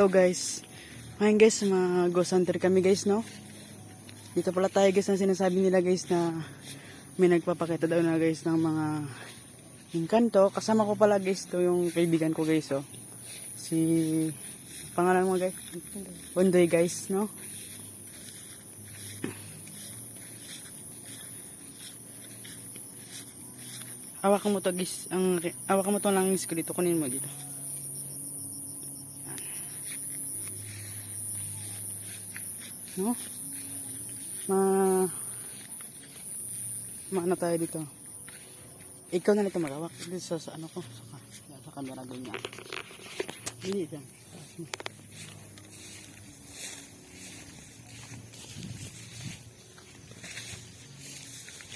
Hello guys. Ngayon guys, mga ghost hunter kami guys, no? Dito pala tayo guys na sinasabi nila guys na may nagpapakita daw na guys ng mga inkanto. Kasama ko pala guys to yung kaibigan ko guys, oh. Si pangalan mo guys? Bondoy guys, no? Hawakan mo to guys, ang hawakan mo to lang ko dito, kunin mo dito. No? Ma maano tayo dito. Ikaw na nito magawak dito sa, sa ano ko, sa, sa camera ganyan. Hindi dyan.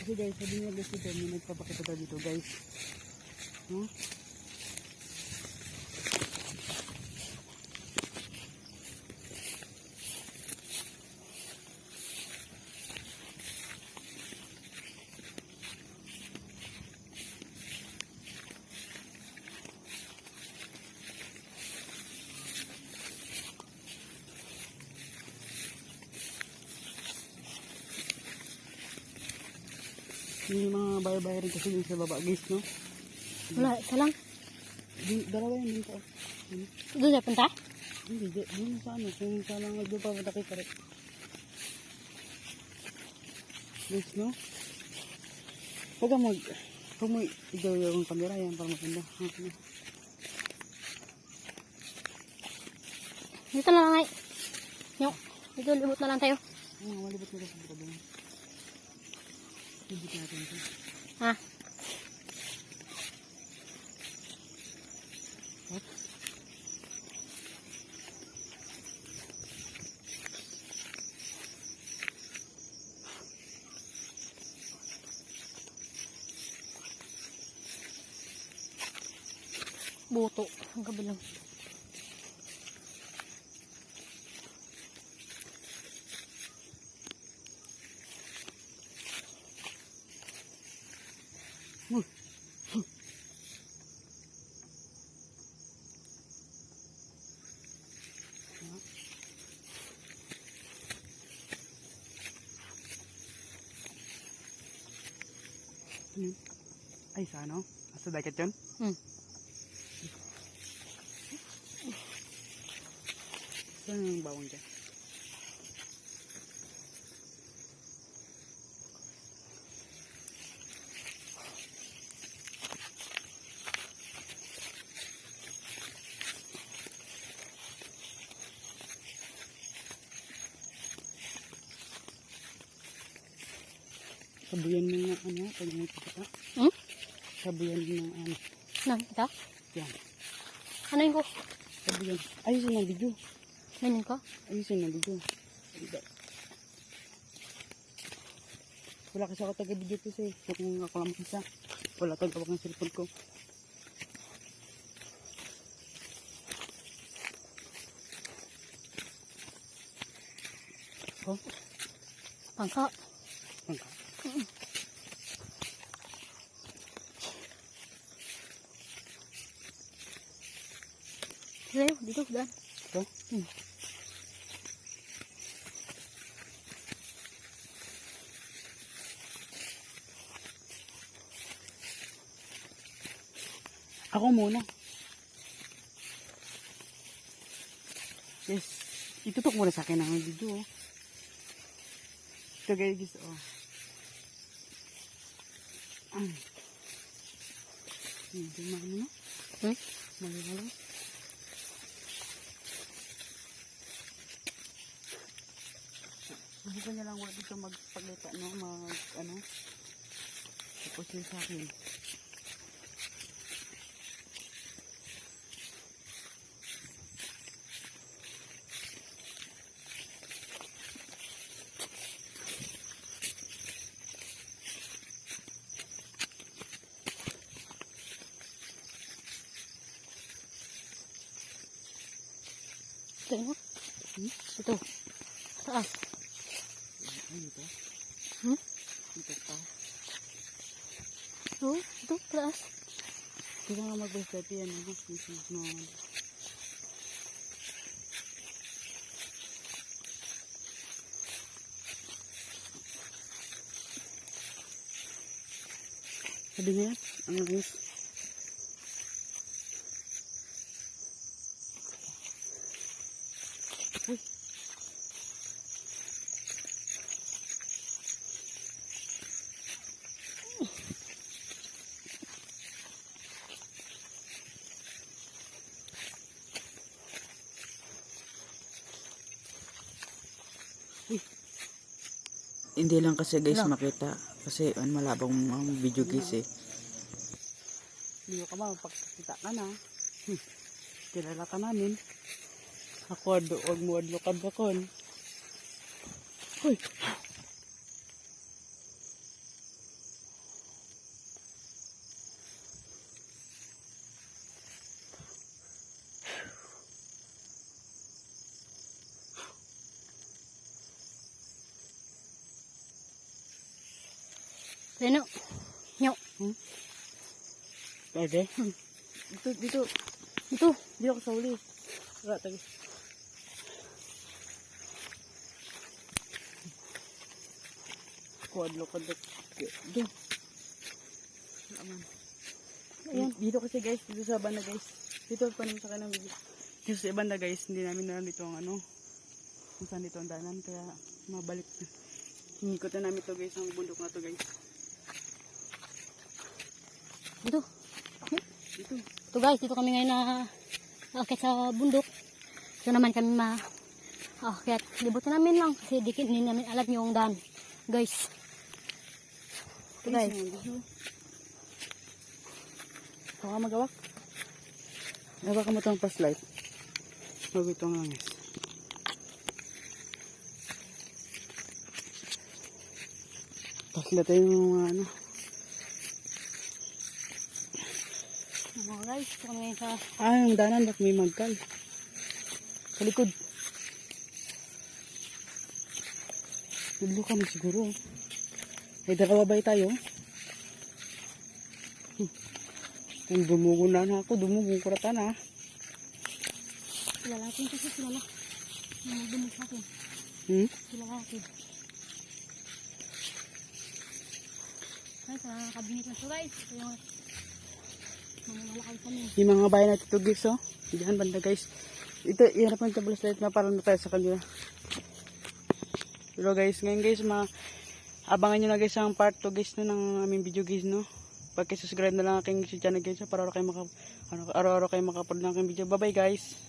Kasi guys, sabi niya guys dito, may nagpapakita daw dito guys. No? Yung mga bayo-bayo rin kasi yung sa baba guys, no? Wala, isa lang. Di, dalawa yan dito. Ano? Doon na punta? Hindi, di, di sa ano, kung sa lang doon pa punta kay Karet. Guys, no? Huwag ka mag, huwag mo igaw yung camera yan para maganda. Okay. Dito na lang ay. Yung, dito libot na lang tayo. Ano, malibot mo kasi dito doon. Hindi natin ito. Ha? What? Buto. Ang kabilang. Ay, sa ano? Sa dagat yun? Hmm. Saan yung bawang dyan? Sabuyan mo ng ano, pag may pagkata. Hmm? Sabuyan mo ng ano. Nang, ito? Yan. Ano yung ko? Sabuyan. Ayusin ng video. Menin ko? Ayusin ng video. Wala kasi ako taga-video kasi. So kung ako lang isa, wala tayong tawag ng cellphone ko. Oh, Pangka. bangka. Dito, dito, daan. Ito? Hmm. Ako muna. Yes. Itutok mo na sa akin ang video. Oh. Ito guys, oh. Hindi maano na. Hmm? Malalang. Subukan niya lang wala dito magpaglita, no? Mag, ano? Tapos yun. Tengok. Hmm? Itu. Taas. Ah. Itu. Hmm? Itu taas. Tuh, tuh taas. Hindi na nga mag-baby yan. Mag-baby naman. Sabi niya. Uy. Hindi lang kasi guys Ano? makita. Kasi an malabang ang video guys eh. Hindi ka ba magpagkita ka na. Hmm. Kilala ka namin. Ako ado, huwag mo adlokad ka kon. Hoy! Tino. Nyo. Pwede? Dito, dito. Ito. Dito ako sa uli. Wala, tayo. Ako adlokad ka. Dito. Aman. Ayan. Dito kasi guys, dito sa banda guys. Dito pa naman sa kanang video. Dito sa banda guys, hindi namin na dito ang ano. Kung saan dito ang danan, kaya mabalik na. Hinikot na namin to guys, ang bundok na to guys. Dito. Dito. Ito guys, dito kami ngayon na akit sa bundok. Ito naman kami ma akit. Libutin namin lang kasi di hindi namin alam yung daan. Guys. Guys. Dito. Ikaw ka magawak. Gawak mo itong flashlight. Bago itong langis. Flashlight tayo yung mga ano. Mga guys, kami sa Ah, yung danan bak may magkal. Sa likod. Naglo kami siguro. May dakawabay tayo. Hmm. Ang dumugo na na ako, dumugo ko rata na. sila natin kasi sila na. Yung magdumog sa atin. Hmm? Sila natin. Guys, sa kabinet na ito guys. Ito yung mga malakay kami. Yung mga bayan natin ito guys, oh. Diyan banda guys. Ito, iharap ang tablas light na para na tayo sa kanila. Pero guys, ngayon guys, ma abangan nyo na guys ang part 2 guys no, ng aming video guys, no. Pagkisubscribe na lang aking channel guys, para araw-araw kayo maka, ano, araw-araw kayo makapod ng aking video. Bye-bye guys.